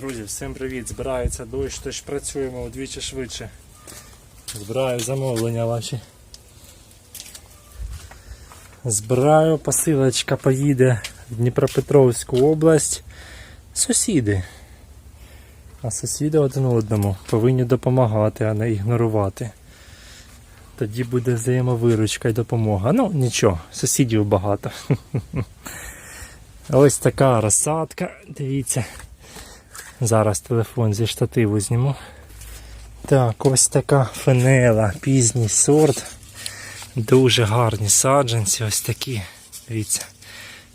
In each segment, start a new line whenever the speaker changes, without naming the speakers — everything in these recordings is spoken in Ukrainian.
Друзі, всім привіт! Збирається дощ, тож працюємо удвічі швидше. Збираю замовлення ваші. Збираю, посилочка поїде в Дніпропетровську область. Сусіди. А сусіди один одному повинні допомагати, а не ігнорувати. Тоді буде взаємовиручка і допомога. Ну, нічого, сусідів багато. Ось така розсадка, дивіться. Зараз телефон зі штативу зніму. Так, ось така фенела, пізній сорт. Дуже гарні саджанці, ось такі. Дивіться.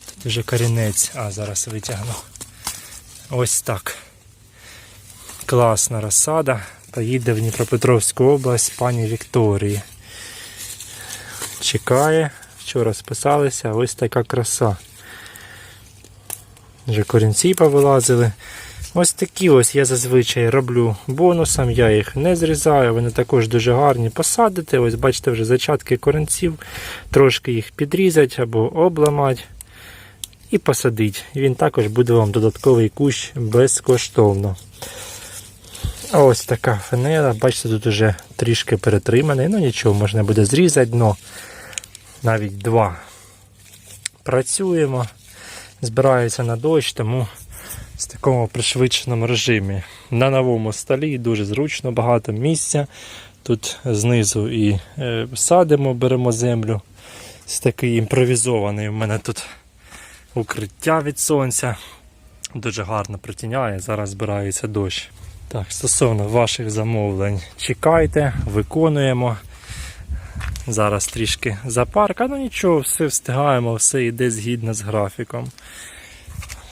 Тут вже корінець, а зараз витягну. Ось так. Класна розсада. Поїде в Дніпропетровську область пані Вікторії. Чекає, вчора списалися, ось така краса. Вже корінці повилазили. Ось такі ось я зазвичай роблю бонусом, я їх не зрізаю, вони також дуже гарні. Посадити, ось бачите, вже зачатки корінців, трошки їх підрізати або обламати і посадити. Він також буде вам додатковий кущ безкоштовно. Ось така фенела, бачите, тут вже трішки перетриманий, ну нічого, можна буде зрізати дно. Навіть два. Працюємо, збирається на дощ, тому в такому пришвидшеному режимі. На новому столі дуже зручно, багато місця. Тут знизу і е, садимо, беремо землю. Ось такий імпровізований. У мене тут укриття від сонця. Дуже гарно притіняє, зараз збирається дощ. Так, стосовно ваших замовлень, чекайте, виконуємо. Зараз трішки запарка, ну нічого, все встигаємо, все йде згідно з графіком.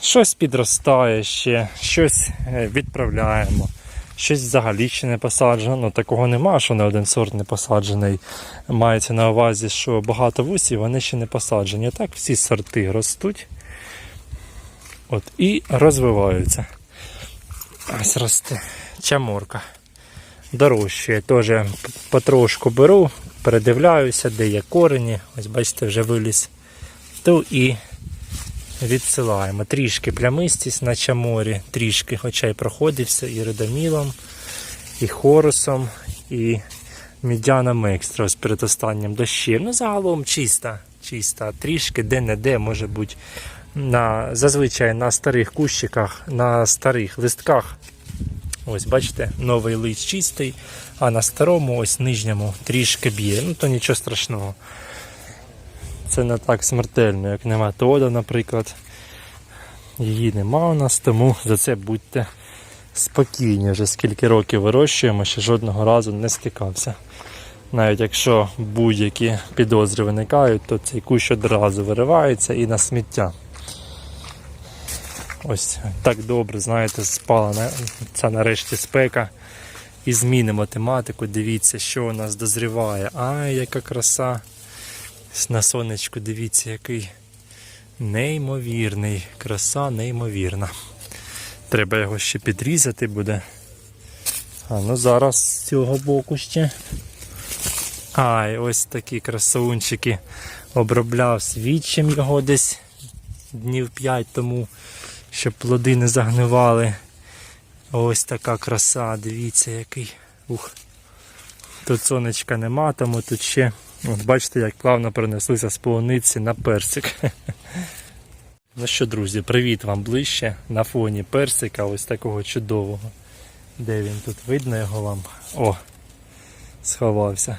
Щось підростає ще, щось е, відправляємо, щось взагалі ще не посаджено. Ну, такого нема, що не один сорт не посаджений. Мається на увазі, що багато вусів вони ще не посаджені. Так, всі сорти ростуть От, і розвиваються. Ось росте чаморка. Дорожче. Теж потрошку беру, передивляюся, де є корені. Ось бачите, вже виліз. То і відсилаємо. Трішки плямистість на чаморі, трішки, хоча й проходився і редомілом, і хорусом, і мідяном екстра з перед останнім дощем. Ну, загалом чиста, чиста. Трішки де-не-де може бути. На, зазвичай на старих кущиках, на старих листках. Ось, бачите, новий лист чистий, а на старому, ось нижньому, трішки б'є. Ну, то нічого страшного. Це не так смертельно, як нематода, наприклад. Її нема у нас, тому за це будьте спокійні. Вже скільки років вирощуємо, ще жодного разу не стикався. Навіть якщо будь-які підозри виникають, то цей кущ одразу виривається і на сміття. Ось так добре, знаєте, спала ця нарешті спека. І змінимо тематику. Дивіться, що у нас дозріває. Ай, яка краса. На сонечку дивіться, який неймовірний. Краса неймовірна. Треба його ще підрізати буде. А ну зараз з цього боку ще. Ай, ось такі красунчики. Обробляв свідчим його десь днів 5 тому, щоб плоди не загнивали. Ось така краса, дивіться який. Ух. Тут сонечка нема, тому тут ще, от бачите, як плавно перенеслися з полуниці на персик. Ну що, друзі, привіт вам ближче на фоні персика, ось такого чудового. Де він тут видно його вам? О, сховався.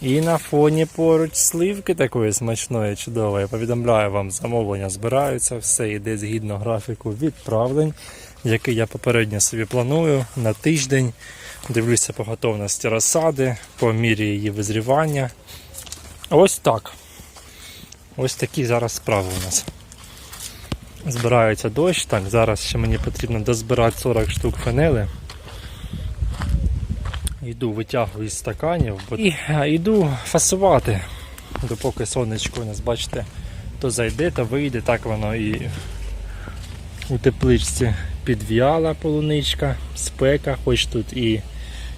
І на фоні поруч сливки такої смачної, чудової. Я повідомляю вам, замовлення збираються, все йде згідно графіку відправлень, який я попередньо собі планую на тиждень. Дивлюся по готовності розсади, по мірі її визрівання. Ось так. Ось такі зараз справи у нас. Збирається дощ. Так, зараз ще мені потрібно дозбирати 40 штук фенели. Йду витягую із стаканів бо- і йду фасувати. Допоки сонечко у нас, бачите, то зайде, то вийде, так воно і у тепличці підв'яла полуничка, спека, хоч тут і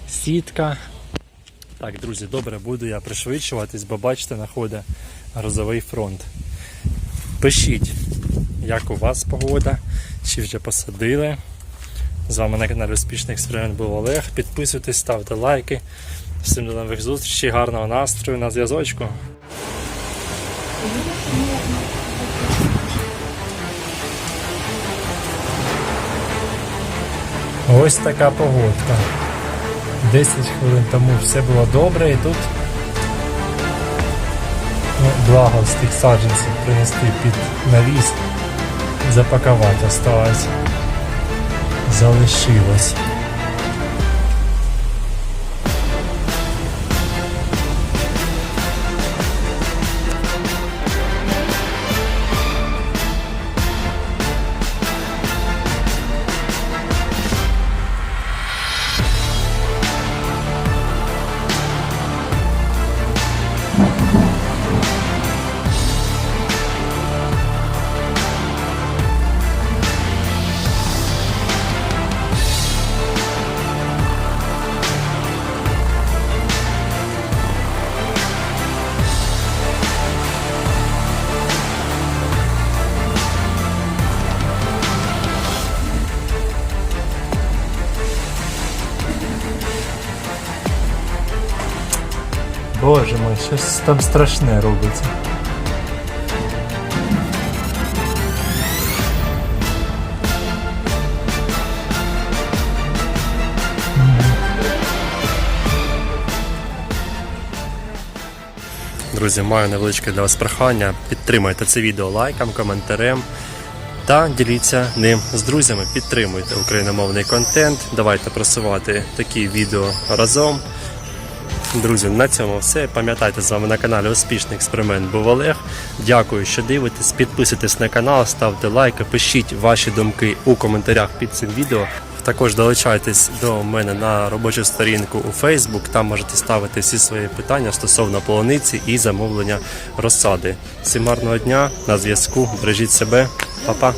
сітка. Так, друзі, добре, буду я пришвидшуватись, бо бачите, находить грозовий фронт. Пишіть, як у вас погода, чи вже посадили. З вами на каналі Успішний експеримент був Олег. Підписуйтесь, ставте лайки. Всім до нових зустрічей, гарного настрою на зв'язочку. Ось така погодка. 10 хвилин тому все було добре і тут ну, благо з тих саджанців принести під навіс. Запакувати осталось. Залишилось. Боже мой, щось там страшне робиться. Друзі, маю невеличке для вас прохання. Підтримайте це відео лайком, коментарем та діліться ним з друзями. Підтримуйте україномовний контент. Давайте просувати такі відео разом. Друзі, на цьому все. Пам'ятайте, з вами на каналі Успішний експеримент був Олег. Дякую, що дивитесь. Підписуйтесь на канал, ставте лайки, пишіть ваші думки у коментарях під цим відео. Також долучайтесь до мене на робочу сторінку у Facebook. Там можете ставити всі свої питання стосовно полуниці і замовлення розсади. Всім гарного дня на зв'язку. Бережіть себе, Па-па.